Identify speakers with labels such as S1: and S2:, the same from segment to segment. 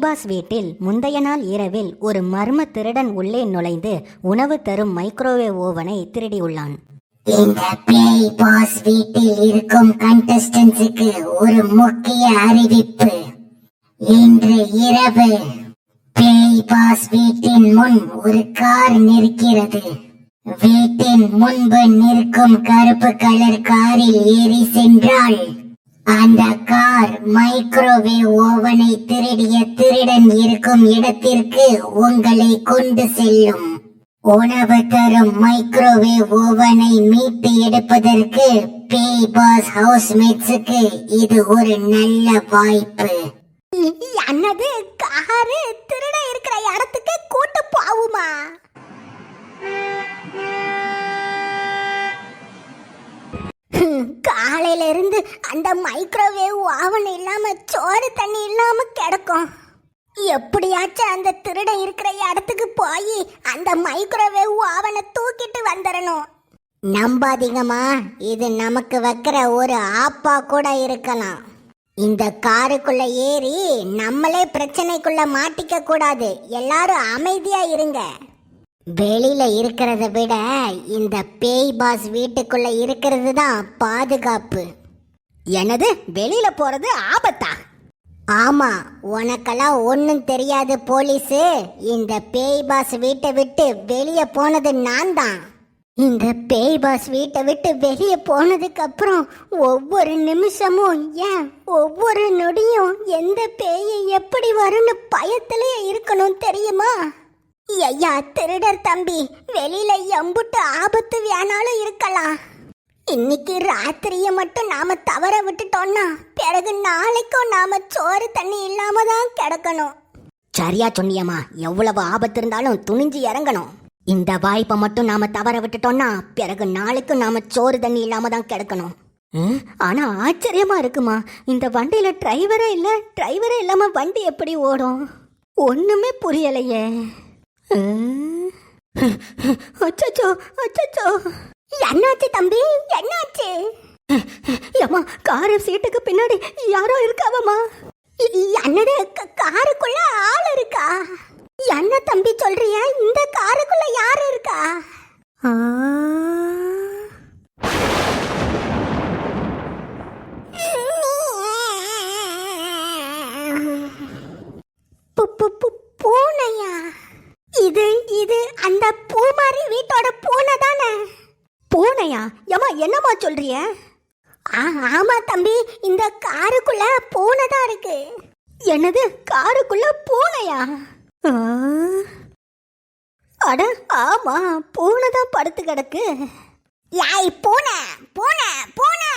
S1: பேய்பாஸ் வீட்டில் முந்தைய நாள் இரவில் ஒரு மர்ம திருடன் உள்ளே நுழைந்து உணவு தரும் மைக்ரோவேவ் ஓவனை திருடியுள்ளான்.
S2: இந்த பேய் பாஸ் வீட்டில் இருக்கும் கண்டஸ்டன்ஸுக்கு ஒரு முக்கிய அறிவிப்பு. இன்று இரவு பேய் பாஸ் வீட்டின் முன் ஒரு கார் நிற்கிறது. வீட்டின் முன்பு நிற்கும் கருப்பு கலர் காரில் ஏறி சென்றாள் அந்த கார் மைக்ரோவேவ் ஓவனை திருடிய திருடன் இருக்கும் இடத்திற்கு உங்களை கொண்டு செல்லும். உணவு தரும் மைக்ரோவேவ் ஓவனை மீட்டு எடுப்பதற்கு பேய் பாஸ் ஹவுஸ்மேட்ஸுக்கு இது ஒரு நல்ல வாய்ப்பு.
S3: என்னது காரு திருட இருக்கிற இடத்துக்கு கூட்டு போகுமா? காலையில இருந்து அந்த மைக்ரோவேவ் ஓவன் இல்லாம சோறு தண்ணி இல்லாம கிடக்கும். எப்படியாச்சும் அந்த திருடன் இருக்கிற இடத்துக்கு போய் அந்த மைக்ரோவேவ் ஓவனை தூக்கிட்டு வந்துடணும். நம்பாதீங்கம்மா இது நமக்கு வைக்கிற ஒரு ஆப்பா கூட இருக்கலாம். இந்த காருக்குள்ள ஏறி நம்மளே பிரச்சனைக்குள்ள மாட்டிக்க கூடாது. எல்லாரும் அமைதியா இருங்க. வெளியில இருக்கிறத விட இந்த பேய் பாஸ் வீட்டுக்குள்ள இருக்கிறது தான் பாதுகாப்பு. என்னது? வெளியில போறது ஆபத்தா? ஆமா உனக்கெல்லாம் ஒன்றும் தெரியாது போலீஸு. இந்த பேய் பாஸ் வீட்டை விட்டு வெளியே போனது நான் தான். இந்த பேய் பாஸ் வீட்டை விட்டு வெளியே போனதுக்கு அப்புறம் ஒவ்வொரு நிமிஷமும் ஏன் ஒவ்வொரு நொடியும் எந்த பேய் எப்படி வரும்னு பயத்திலே இருக்கணும் தெரியுமா? ஐயா திருடர் தம்பி. வெளியில எம்புட்டு ஆபத்து வேணாலும் இருக்கலாம். இன்னைக்கு ராத்திரிய மட்டும் நாம தவற விட்டுட்டோம்னா பிறகு நாளைக்கும் நாம சோறு தண்ணி இல்லாம தான் கிடக்கணும்.
S1: சரியா சொன்னியம்மா. எவ்வளவு ஆபத்து இருந்தாலும் துணிஞ்சு இறங்கணும். இந்த வாய்ப்பை மட்டும் நாம தவற விட்டுட்டோம்னா பிறகு நாளைக்கும் நாம சோறு தண்ணி இல்லாம தான் கிடக்கணும். ம், ஆனா ஆச்சரியமா இருக்குமா? இந்த வண்டியில டிரைவரே இல்ல டிரைவரே இல்லாம வண்டி எப்படி ஓடும்? ஒண்ணுமே புரியலையே. அச்சோ அச்சோ
S3: என்னாச்சு தம்பி? என்னாச்சு?
S1: ஏம்மா காரு சீட்டுக்கு பின்னாடி யாரோ இருக்காவம்மா.
S3: இ- என்னது காருக்குள்ள ஆள் இருக்கா? என்ன தம்பி சொல்றிய? இந்த காருக்குள்ள யார் இருக்கா?
S1: ஆ?
S3: பூனையா? இது இது அந்த பூமாரி வீட்டோட பூனை தானே?
S1: பூனையா? ஏம்மா என்னம்மா சொல்றிய?
S3: ஆ, ஆமா தம்பி இந்த காருக்குள்ள பூனை தான் இருக்கு.
S1: என்னது காருக்குள்ள பூனையா? அட ஆமா பூனை தான் படுத்து கிடக்கு.
S3: யாய் பூனை பூனை பூனை.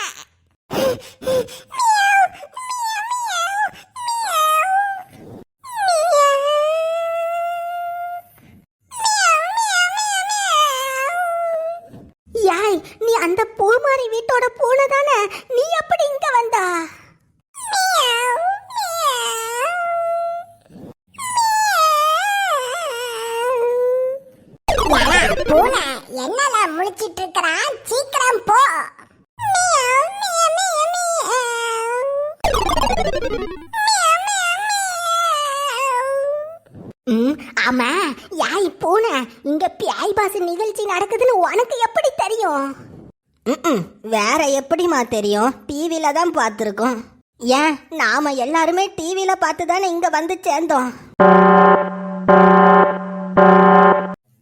S1: வேற எப்படிம்மா தெரியும்? டிவியில தான் பார்த்துருக்கோம். ஏன்? நாம எல்லாருமே டிவியில பார்த்து தானே இங்க வந்து சேர்ந்தோம்.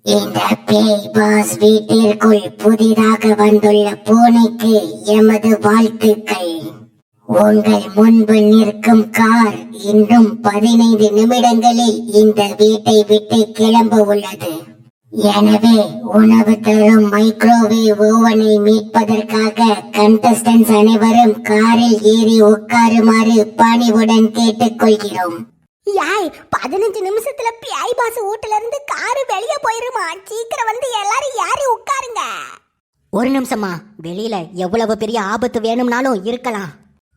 S2: இந்த பேய் பாஸ் வீட்டிற்குள் புதிதாக வந்துள்ள பூனைக்கு எமது வாழ்த்துக்கள். உங்கள் முன்பு நிற்கும் கார் இன்னும் பதினைந்து நிமிடங்களில் இந்த வீட்டை விட்டு கிளம்ப உள்ளது. எனவே உணவு தரும் மைக்ரோவேவ் ஓவனை மீட்பதற்காக கண்டஸ்டன்ஸ் அனைவரும் காரில் ஏறி உட்காருமாறு பணிவுடன் கேட்டுக்கொள்கிறோம்.
S3: யாய் பதினஞ்சு நிமிஷத்துல பியாய் பாசு வீட்டுல இருந்து காரு வெளியே போயிருமா? சீக்கிரம் வந்து எல்லாரும் ஏறி உட்காருங்க.
S1: ஒரு நிமிஷமா வெளியில எவ்வளவு பெரிய ஆபத்து வேணும்னாலும் இருக்கலாம்.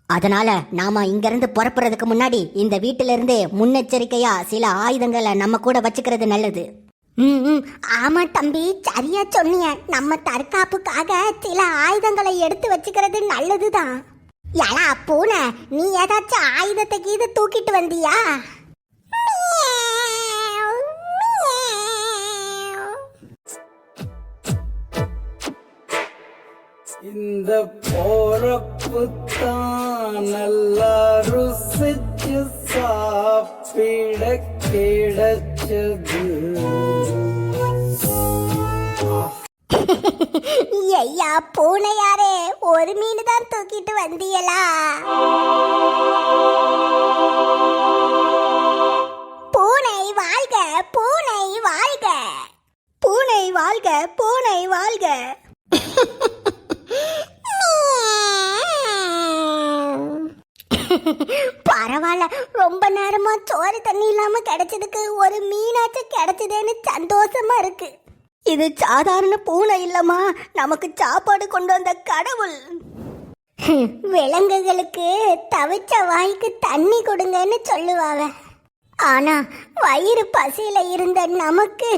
S1: அதனால நாம இங்க இருந்து புறப்படுறதுக்கு முன்னாடி இந்த வீட்டில இருந்தே முன்னெச்சரிக்கையா சில ஆயுதங்களை நம்ம கூட வச்சுக்கிறது நல்லது.
S3: ம் ஆமாம் தம்பி சரியா சொன்னிய. நம்ம தற்காப்புக்காக சில ஆயுதங்களை எடுத்து வச்சுக்கிறது நல்லதுதான். ஏலா பூனை நீ ஏதாச்சும் ஆயுதத்தை கீது தூக்கிட்டு வந்தியா?
S4: இந்த போறப்பு தான் நல்லா ருசிச்சு சாப்பிட கிடைச்சது.
S3: ஐயா பூனையாரே ஒரு மீன் தான் தூக்கிட்டு வந்தியலா? பூனை வாழ்க பூனை வாழ்க. பூனை வாழ்க பூனை வாழ்க. பரவாயில்ல ரொம்ப நேரமா சோறு தண்ணி இல்லாம கிடைச்சதுக்கு ஒரு மீனாச்சும் கிடைச்சதேன்னு சந்தோஷமா இருக்கு. இது சாதாரண பூனை இல்லம்மா. நமக்கு சாப்பாடு கொண்டு வந்த கடவுள். விலங்குகளுக்கு தவிச்ச வாய்க்கு தண்ணி கொடுங்கன்னு சொல்லுவாங்க. ஆனா வயிறு பசியில இருந்த நமக்கு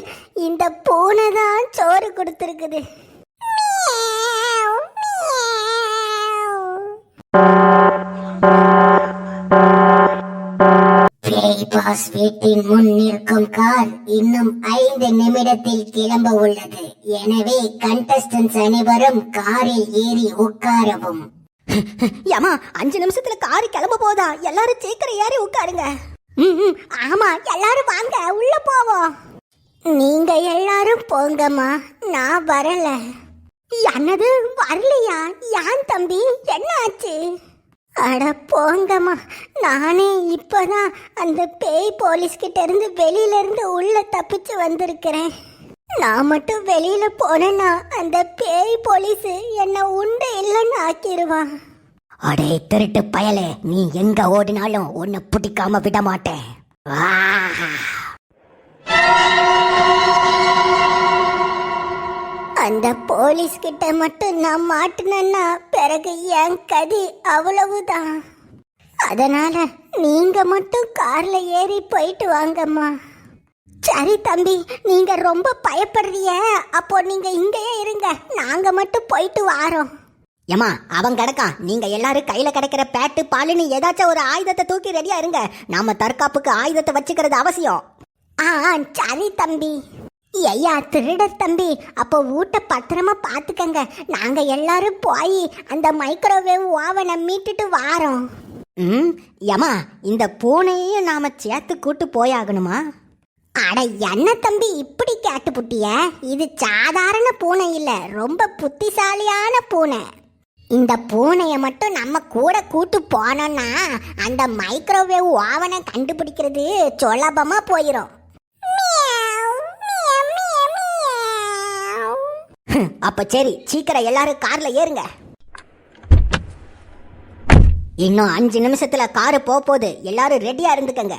S3: இந்த பூனை தான் சோறு கொடுத்துருக்குது.
S2: பேய் பாஸ் வீட்டின் முன் நிற்கும் கார் இன்னும் ஐந்து நிமிடத்தில் கிளம்ப உள்ளது. எனவே கண்டஸ்டன்ஸ் அனைவரும் காரில் ஏறி உட்காரவும்.
S3: ஏமா அஞ்சு நிமிஷத்துல காரு கிளம்ப போதா? எல்லாரும் சீக்கிரம் ஏறி உட்காருங்க. ம், ஆமா எல்லாரும் வாங்க உள்ள போவோம். நீங்க எல்லாரும் போங்கம்மா நான் வரல. என்னது வரலையா? யான் தம்பி? என்ன ஆச்சு? அட போங்கம்மா. நானே இப்போதான் அந்த பேய் போலீஸ்கிட்ட இருந்து வெளியிலேருந்து உள்ளே தப்பிச்சு வந்திருக்கிறேன். நான் மட்டும் வெளியில் போனேன்னா அந்த பேய் போலீஸ் என்னை உண்டு இல்லைன்னு ஆக்கிடுவான்
S1: அடே திருட்டு பயலே. நீ எங்க ஓடினாலும் உன்னை பிடிக்காம விட மாட்டேன்.
S3: அந்த போலீஸ் கிட்ட மட்டும் நான் மாட்டினேன்னா பிறகு என் கதி அவ்வளவுதான். அதனால நீங்க மட்டும் கார்ல ஏறி போயிட்டு வாங்கம்மா. சரி தம்பி நீங்க ரொம்ப பயப்படுறிய அப்போ நீங்க இங்கேயே இருங்க. நாங்க மட்டும் போயிட்டு வாரோம்.
S1: ஏமா அவன் கிடக்கான். நீங்க எல்லாரும் கையில கிடைக்கிற பேட்டு பாலுன்னு ஏதாச்சும் ஒரு ஆயுதத்தை தூக்கி ரெடியா இருங்க. நாம தற்காப்புக்கு ஆயுதத்தை வச்சுக்கிறது அவசியம்.
S3: ஆ சரி தம்பி. ஐயா திருடர் தம்பி. அப்போ வீட்டை பத்திரமா பார்த்துக்கங்க. நாங்க எல்லாரும் போய் அந்த மைக்ரோவேவ் ஓவனை மீட்டுட்டு வாரோம்.
S1: ம் ஏமா இந்த பூனையையும் நாம சேர்த்து கூட்டு போயாகணுமா?
S3: அட என்ன தம்பி இப்படி கேட்டு புட்டிய? இது சாதாரண பூனை இல்ல ரொம்ப புத்திசாலியான பூனை. இந்த பூனையை மட்டும் நம்ம கூட கூட்டு போனோம்னா அந்த மைக்ரோவேவ் ஓவனை கண்டுபிடிக்கிறது சுலபமா போயிடும்
S1: அப்ப சரி சீக்கிரம் எல்லாரும் கார்ல ஏறுங்க. இன்னும் அஞ்சு நிமிஷத்துல காரு போக போகுது. எல்லாரும் ரெடியா இருந்துக்கங்க.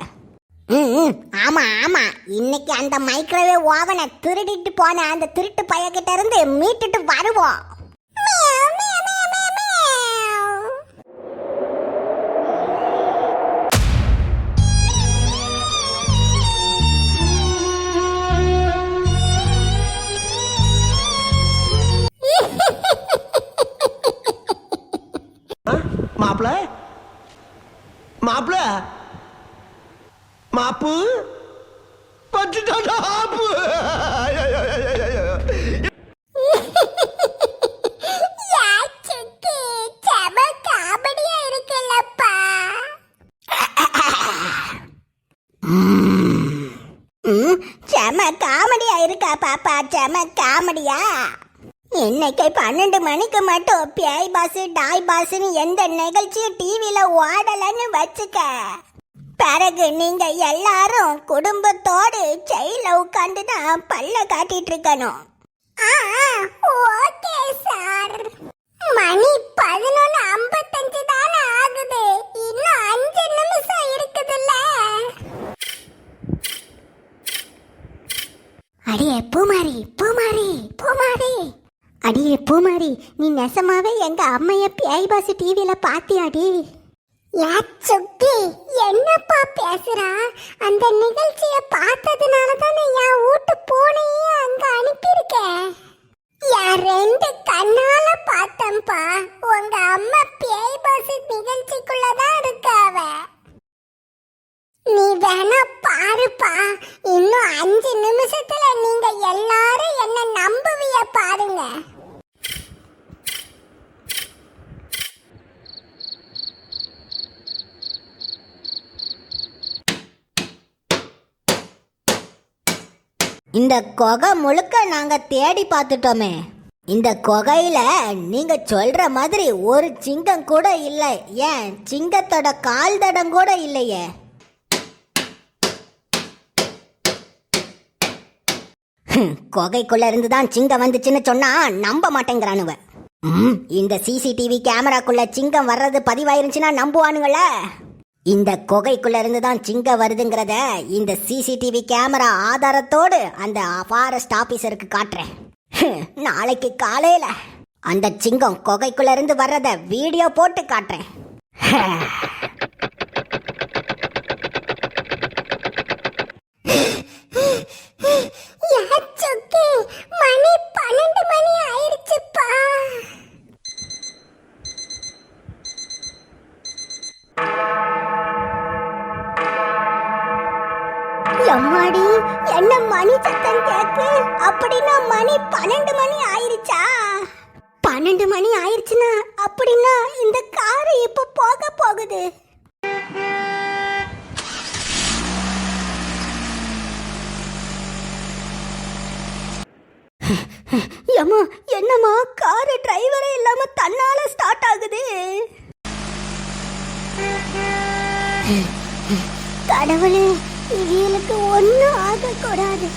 S3: ம், ஆமா ஆமா. இன்னைக்கு அந்த மைக்ரோவேவ் ஓவனை திருடிட்டு போன அந்த திருட்டு பையகிட்ட இருந்து மீட்டுட்டு வருவோம்.
S5: மாப்பு பட்டுட்டாடா ஆப்பு.
S3: செம காமெடியா இருக்குல்லப்பா. ம், செம காமெடியா இருக்கா பாப்பா செம காமெடியா? இன்னைக்கு பன்னெண்டு மணிக்கு மட்டும் பேய் பாஸ் டாய் பாஸ்னு எந்த நிகழ்ச்சியும் டிவியில் ஓடலன்னு வச்சுக்க. பிறகு நீங்க எல்லாரும் குடும்பத்தோடு ஜெயில உட்காந்து தான் பல்ல காட்டிட்டு இருக்கணும். Okay sir. மணி பதினொன்னு ஐம்பத்தஞ்சு தானே ஆகுது. இன்னும் அஞ்சு நிமிஷம் இருக்குதுல்ல. அடியே பூமாரி பூமாரி பூமாரி. அடியே பூமாரி நீ நெசமாவே எங்க அம்மைய பேய் டிவியில பாத்தியாடி? சுக்கி என்னப்பா அந்த நிகழ்ச்சியை பார்த்ததுனால தான் என் வீட்டு பூனையே அங்க அனுப்பியிருக்கேன் என் ரெண்டு கண்ணால பார்த்தேன்ப்பா உங்க அம்மா பேய் பாஸ் நிகழ்ச்சிக்குள்ளதான் இருக்காவ நீ வேணா பாருப்பா இன்னும் அஞ்சு நிமிஷத்துல நீங்க எல்லாரும் என்ன நம்புவிய பாருங்க இந்த குகை முழுக்க நாங்க தேடி பார்த்துட்டோமே. இந்த குகையில நீங்க சொல்ற மாதிரி ஒரு சிங்கம் கூட இல்லை. ஏன்? சிங்கத்தோட கால் தடம் கூட இல்லையே. குகைக்குள்ள இருந்து தான் சிங்கம் வந்துச்சுன்னு சொன்னா நம்ப மாட்டேங்கிறானுவ ம், இந்த சிசிடிவி கேமராக்குள்ள சிங்கம் வர்றது பதிவாயிருந்துச்சுன்னா நம்புவானுங்களே இந்த குகைக்குள்ள இருந்து தான் சிங்கம் வருதுங்கிறத இந்த சிசிடிவி கேமரா ஆதாரத்தோடு அந்த ஃபாரஸ்ட் ஆபீசருக்கு காட்டுறேன். நாளைக்கு காலையில அந்த சிங்கம் குகைக்குள்ள இருந்து வர்றத வீடியோ போட்டு காட்டுறேன்.
S6: எம்மாடி என்ன மணி சத்தம் கேக்கு? அப்படின்னா மணி பன்னெண்டு மணி ஆயிருச்சா? பன்னெண்டு மணி ஆயிருச்சுன்னா அப்படின்னா இந்த காரு இப்ப போக போகுது. ஏம்மா என்னம்மா? காரு டிரைவரே இல்லாம தன்னால ஸ்டார்ட் ஆகுது. கடவுளே இவளுக்கு ஒன்றும் ஆகக்கூடாது.